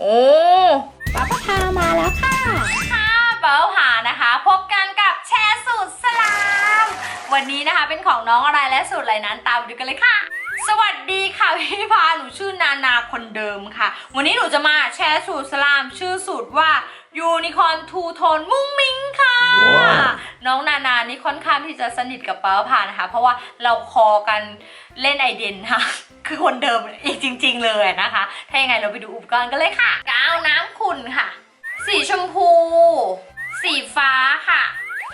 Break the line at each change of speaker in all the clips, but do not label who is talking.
โอ้
ป้าปะพามาแล้วค่ะ
ค่ะเป๋าผานะคะ พบกันกับแชร์สูตรสลาม วันนี้นะคะเป็นของน้องอะไรและสูตรอะไรนั้นตามไปดูกันเลยค่ะ สวัสดีค่ะพี่พาหนูชื่อนานาคนเดิมค่ะ วันนี้หนูจะมาแชร์สูตรสลาม ชื่อสูตรว่ายูนิคอนทูโทนมุ้งมิ้งค่ะ
ว้าว
น้องนานานี่ค่อนข้างที่จะสนิทกับป๋าผานะคะ เพราะว่าเราคอกันเล่นไอเดนค่ะ คือคนเดิมอีกจริง ๆ เลยนะคะ ถ้ายังไงเราไปดูอุปกรณ์กันเลยค่ะ กาวน้ำขุ่นค่ะ สีชมพู สีฟ้าค่ะ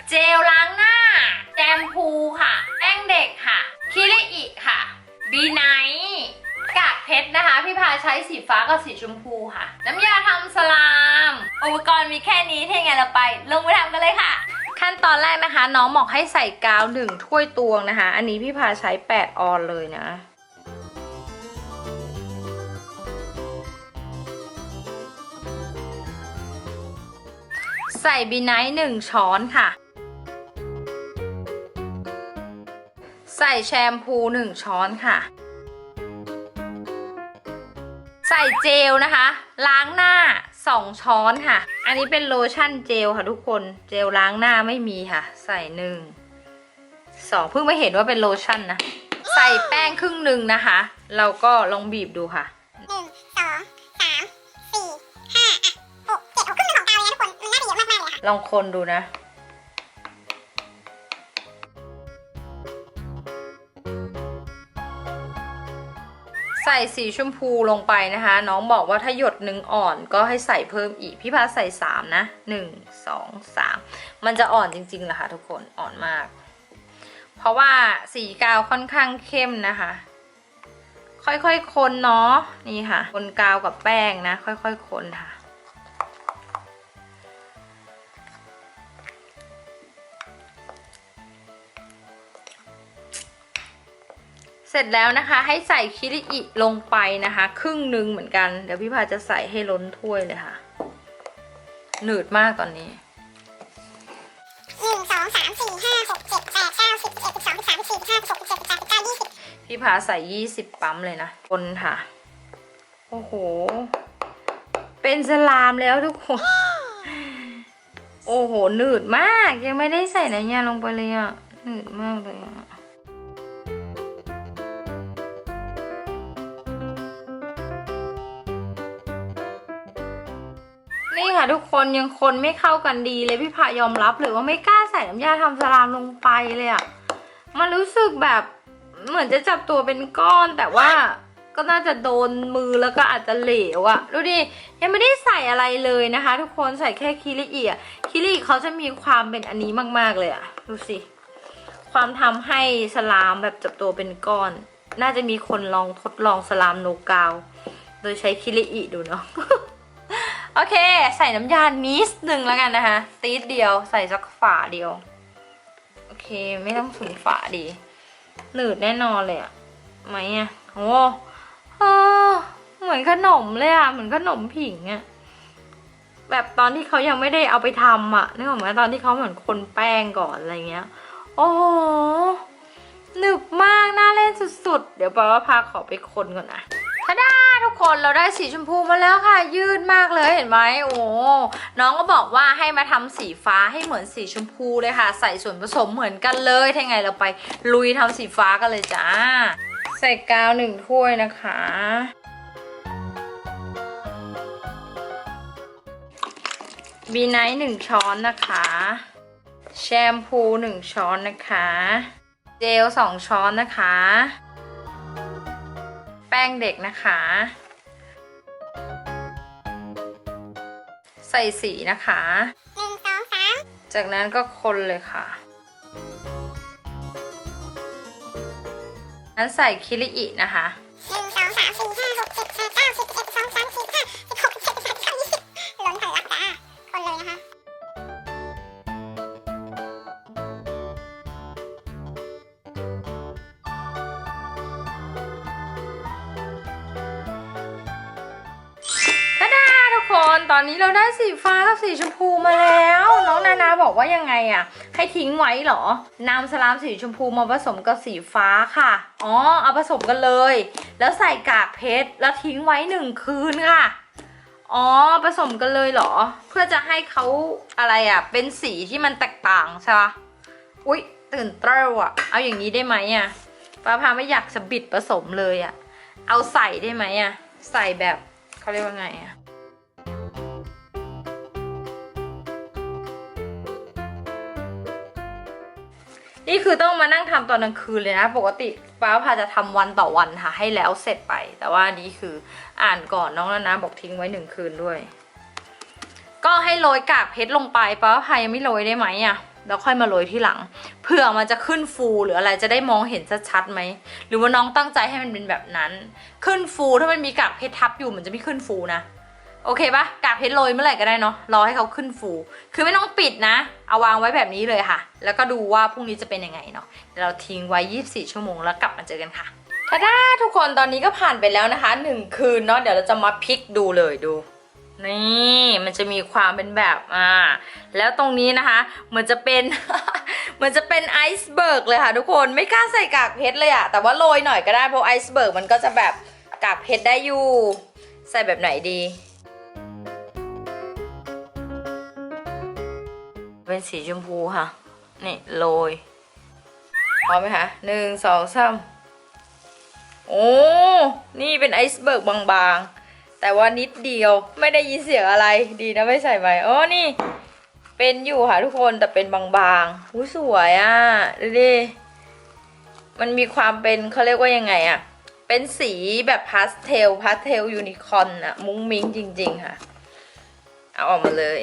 เจลล้างหน้า แจมพูค่ะแป้งเด็กค่ะ คิริอิค่ะ บีไนท์กากเพชรนะคะ พี่พาใช้สีฟ้ากับสีชมพูค่ะ น้ำยาทำสลาม อุปกรณ์มีแค่นี้ถ้ายังไงเราไป ลงมือทำกันเลยค่ะ ขั้นตอนแรกนะคะ น้องบอกให้ใส่กาวหนึ่งถ้วยตวงนะคะ อันนี้พี่พาใช้ 8 ออนเลยนะใส่บีไนท์หนึ่งช้อนค่ะ ใส่แชมพูหนึ่งช้อนค่ะ ใส่เจลนะคะ ล้างหน้า 2 ช้อนค่ะ อันนี้เป็นโลชั่นเจลค่ะทุกคน เจลล้างหน้าไม่มีค่ะ ใส่หนึ่งสองเพิ่งไม่เห็นว่าเป็นโลชั่นนะ ใส่แป้งครึ่งหนึ่งนะคะ เราก็ลองบีบดูค่ะ
หนึ่งสองสามสี่ห้าอะหกเจ็ดหกครึ่งหนึ่งของกาวเลยนะทุกคน มันน่าจะเยอะมากๆเลยค่ะ
ลองคนดูนะ ใส่สีชมพูลงไปนะคะ น้องบอกว่าถ้าหยดหนึ่งอ่อนก็ให้ใส่เพิ่มอีก พี่พาใส่สามนะหนึ่งสองสามมันจะอ่อนจริงๆเหรอคะทุกคนอ่อนมาก เพราะว่าสีกาวค่อนข้างเข้มนะคะ ค่อยๆคนเนาะนี่ค่ะ คนกาวกับแป้งนะ ค่อยๆคนค่ะ เสร็จแล้วนะคะให้ใส่คิริอิลงไปนะคะ ครึ่งหนึ่งเหมือนกัน เดี๋ยวพี่พาจะใส่ให้ล้นถ้วยเลยค่ะ หนืดมากตอนนี้
หนึ่งสองสามสี่ห้าหกเจ็ดแปดเก้าสิบสิบเอ็ดสิบสองสิบสามสิบสี่สิบห้าสิบหกสิบเจ็ดสิบแปดสิบเก้ายี่สิบ
พี่พาใส่ยี่สิบปั๊มเลยนะคนค่ะ โอ้โห เป็นสลามแล้วทุกคน โอ้โหหนืดมากยังไม่ได้ใส่น้ำยาลงไปเลยอะหนืดมากเลยอะ ค่ะทุกคนยังคนไม่เข้ากันดีเลยพี่พายอมรับเลยว่าไม่กล้าใส่น้ำยาทำสลามลงไปเลยอะมันรู้สึกแบบเหมือนจะจับตัวเป็นก้อนแต่ว่าก็น่าจะโดนมือแล้วก็อาจจะเหลวอะดูดิยังไม่ได้ใส่อะไรเลยนะคะ ทุกคนใส่แค่คิริอิอะคิริอิเขาจะมีความเป็นอันนี้มาก ๆเลยอะดูสิความทำให้สลามแบบจับตัวเป็นก้อน น่าจะมีคนลองทดลองสลามโนกาว โดยใช้คิริอิดูเนาะ โอเค ใส่น้ำยานิดนึงแล้วกันนะคะตีดเดียวใส่สักฝาเดียว โอเค ไม่ต้องถึงฝาดี หนืดแน่นอนเลยอะไหมอะโอ้เหมือนขนมเลยอะเหมือนขนมผิงอะแบบตอนที่เขายังไม่ได้เอาไปทำอะนึกออกไหมตอนที่เขาเหมือนคนแป้งก่อนอะไรเงี้ย โอ้โหหนึบมาก น่าเล่นสุดๆ เดี๋ยวปาว่าพาขอไปคนก่อนนะ ทาดาทุกคนเราได้สีชมพูมาแล้วค่ะ ยืดมากเลยเห็นไหมโอ้น้องก็บอกว่าให้มาทำสีฟ้าให้เหมือนสีชมพูเลยค่ะ ใส่ส่วนผสมเหมือนกันเลยถ้าไงเราไปลุยทำสีฟ้ากันเลยจ้า ใส่กาวหนึ่งถ้วยนะคะบีไนท์หนึ่งช้อนนะคะ แชมพูหนึ่งช้อนนะคะ เจลสองช้อนนะคะ ป้งเด็กนะคะ ใส่สีนะคะ
หนึ่งสองสาม
จากนั้นก็คนเลยค่ะนั้นใส่คิริอินะคะ
เรา
ได้สีฟ้ากับสีชมพูมาแล้ว น้องนานาบอกว่ายังไงอะ่ะ ให้ทิ้งไว้เหรอนำสลามสีชมพูมาผสมกับสีฟ้าค่ะ อ๋อ เอาผสมกันเลย แล้วใส่กากเพชรแล้วทิ้งไว้หนึ่งคืนค่ะ อ๋อ ผสมกันเลยเหรอ เพื่อจะให้เขาอะไรอะ เป็นสีที่มันแตกต่างใช่ปะอุ๊ย ตื่นเต้าอะ เอาอย่างนี้ได้ไหมอะป้าพาไม่อยากสบิดผสมเลยอะ เอาใส่ได้ไหมอะ ใส่แบบเขาเรียกว่าไงอะ นี่คือต้องมานั่งทำตอนกลางคืนเลยนะ ปกติป้าพาจะทำวันต่อวันค่ะ ให้แล้วเสร็จไป แต่ว่านี่คืออ่านก่อนน้องแล้วนะบอกทิ้งไว้หนึ่งคืนด้วย ก็ให้โรยกากเพชรลงไปป้าพายังไม่โรยได้ไหมอะแล้วค่อยมาโรยที่หลังเผื่อมันจะขึ้นฟูหรืออะไรจะได้มองเห็นชัดๆไหมหรือว่าน้องตั้งใจให้มันเป็นแบบนั้น ขึ้นฟูถ้ามันมีกากเพชรทับอยู่มันจะไม่ขึ้นฟูนะ โอเคปะกากเพชรโรยเมื่อไหร่ก็ได้เนาะรอให้เขาขึ้นฟู คือไม่ต้องปิดนะ เอาวางไว้แบบนี้เลยค่ะ แล้วก็ดูว่าพรุ่งนี้จะเป็นยังไงเนาะเดี๋ยวเราทิ้งไว้ 24 ชั่วโมงแล้วกลับมาเจอกันค่ะท่าด้าทุกคนตอนนี้ก็ผ่านไปแล้วนะคะหนึ่งคืนเนาะเดี๋ยวเราจะมาพลิกดูเลยดู นี่มันจะมีความเป็นแบบอ่าแล้วตรงนี้นะคะเหมือนจะเป็นเหมือนจะเป็นไอซ์เบิร์กเลยค่ะทุกคนไม่กล้าใส่กากเพชรเลยอะแต่ว่าโรยหน่อยก็ได้เพราะไอซ์เบิร์กมันก็จะแบบกากเพชรได้อยู่ ใส่แบบไหนดี เป็นสีชมพูค่ะ นี่โรยพร้อมไหมคะหนึ่งสองสามโอ้ นี่เป็นไอซ์เบิร์กบางๆ แต่ว่านิดเดียวไม่ได้ยินเสียงอะไรดีนะไม่ใส่ไปอ๋อนี่ เป็นอยู่ค่ะทุกคนแต่เป็นบางๆอุ้สวยอะดูดิมันมีความเป็นเขาเรียกว่ายังไงอะ เป็นสีแบบพาสเทลพาสเทลยูนิคอร์นอะมุ้งมิ้งจริง ๆ ค่ะ เอาออกมาเลย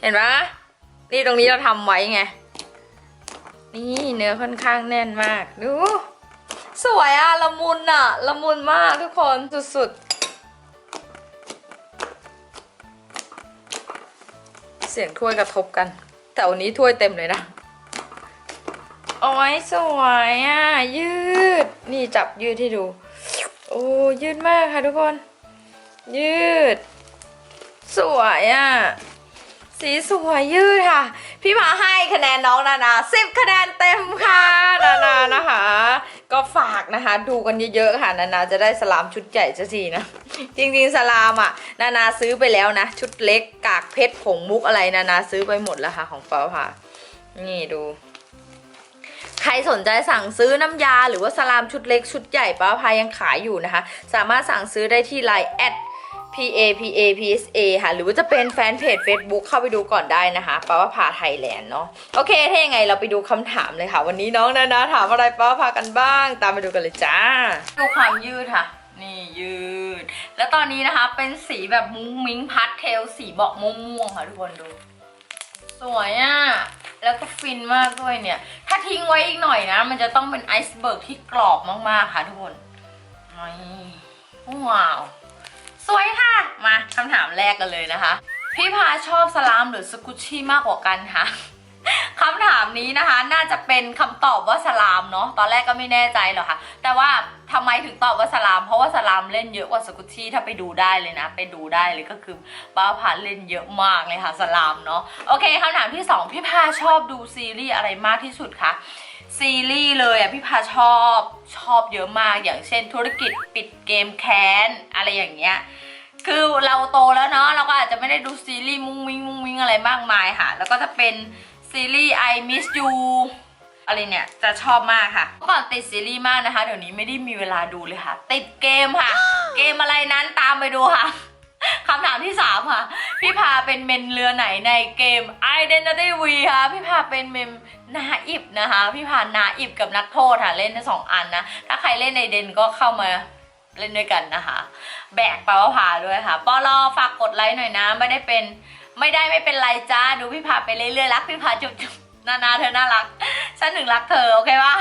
เห็นปะนี่ตรงนี้เราทำไว้ไง นี่เนื้อค่อนข้างแน่นมาก ดู สวยอะละมุนอะละมุนมากทุกคนสุดๆ เสียงถ้วยกระทบกัน แต่วันนี้ถ้วยเต็มเลยนะโอ้ยสวยอะยืด นี่จับยืดให้ดู โอ้ยืดมากค่ะทุกคน ยืด สวยอะ สีสวยยืดค่ะ พี่มาให้คะแนนน้องนานาสิบคะแนนเต็มค่ะนานานะคะ ก็ฝากนะคะ ดูกันเยอะๆค่ะนานาจะได้สลามชุดใหญ่สักทีนะ จริงๆสลามอะ นานาซื้อไปแล้วนะ ชุดเล็กกากเพชรผงมุกอะไรนานาซื้อไปหมดแล้วค่ะของเปาค่ะ นี่ดู ใครสนใจสั่งซื้อน้ำยาหรือว่าสลามชุดเล็กชุดใหญ่ป้าพายยังขายอยู่นะคะ สามารถสั่งซื้อได้ที่ไลน์แอด P A P A P S A ค่ะ หรือว่าจะเป็นแฟนเพจ Facebook เข้าไปดูก่อนได้นะคะป้าว่าพาไทยแลนด์เนาะโอเค ถ้ายังไงเราไปดูคำถามเลยค่ะ วันนี้น้องนานาถามอะไรป้าว่าพากันบ้าง ตามไปดูกันเลยจ้า ดูความยืดค่ะ นี่ยืด แล้วตอนนี้นะคะเป็นสีแบบมุ้งมิ้งพัดเทลสีเบาะม่วงๆค่ะทุกคนดู สวยอะ่ะแล้วก็ฟินมากด้วยเนี่ย ถ้าทิ้งไว้อีกหน่อยนะ มันจะต้องเป็นไอซ์เบิร์กที่กรอบมากๆค่ะทุกคนนี่ว้าว สวยค่ะ มาคำถามแรกกันเลยนะคะ พี่พาชอบสลามหรือสกุชชี่มากกว่ากันคะคำถามนี้นะคะ น่าจะเป็นคำตอบว่าสลามเนาะตอนแรกก็ไม่แน่ใจหรอกค่ะ แต่ว่าทำไมถึงตอบว่าสลาม เพราะว่าสลามเล่นเยอะกว่าสกุชชี่ถ้าไปดูได้เลยนะ ไปดูได้เลยก็คือป้าพาเล่นเยอะมากเลยค่ะสลามเนาะโอเคคำถามที่สองพี่พาชอบดูซีรีส์อะไรมากที่สุดคะ ซีรีส์เลยอะพี่พาชอบชอบเยอะมากอย่างเช่น ธุรกิจปิดเกมแค้นอะไรอย่างเงี้ยคือเราโตแล้วเนาะเราก็อาจจะไม่ได้ดูซีรีส์มุ้งมิ้งมุ้งมิ้งอะไรมากมายค่ะ แล้วก็จะเป็นซีรีส์ I Miss You อะไรเนี่ยจะชอบมากค่ะเมื่อก่อนติดซีรีส์มากนะคะ เดี๋ยวนี้ไม่ได้มีเวลาดูเลยค่ะ ติดเกมค่ะ เกมอะไรนั้นตามไปดูค่ะ คำถามที่สามค่ะ พี่พาเป็นเมนเรือไหนในเกม Identity V ค่ะ พี่พาเป็นเมมนาอิบนะคะ พี่พานาอิบกับนักโทษค่ะ เล่นทั้งสองอันนะ ถ้าใครเล่นในเดนก็เข้ามาเล่นด้วยกันนะคะ แบกปลาพาด้วยค่ะปอลอฝากกดไลค์หน่อยนะ ไม่ได้เป็น ไม่ได้ไม่เป็นไรจ้า ดูพี่พาไปเรื่อยๆ รักพี่พาจุ๊บๆนานาเธอน่ารักฉันถึงรักเธอ โอเคปะ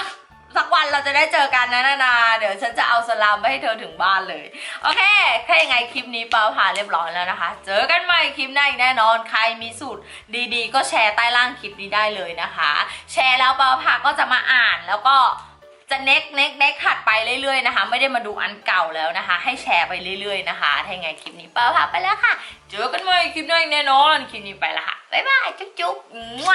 สักวันเราจะได้เจอกันนะนานาเดี๋ยวฉันจะเอาสลามไปให้เธอถึงบ้านเลย โอเค ถ้ายังไงคลิปนี้เปาผ่านเรียบร้อยแล้วนะคะ เจอกันใหม่คลิปหน้าอีกแน่นอน ใครมีสูตรดีๆ ก็แชร์ใต้ล่างคลิปนี้ได้เลยนะคะ แชร์แล้วเปาผ่าก็จะมาอ่านแล้วก็จะเน็กเน็กเน็กถัดไปเรื่อยๆนะคะ ไม่ได้มาดูอันเก่าแล้วนะคะ ให้แชร์ไปเรื่อยๆนะคะถ้ายังไงคลิปนี้เปาผ่าไปแล้วค่ะ เจอกันใหม่คลิปหน้าอีกแน่นอน คลิปนี้ไปละค่ะ บ๊ายบาย จุ๊บๆมั่ว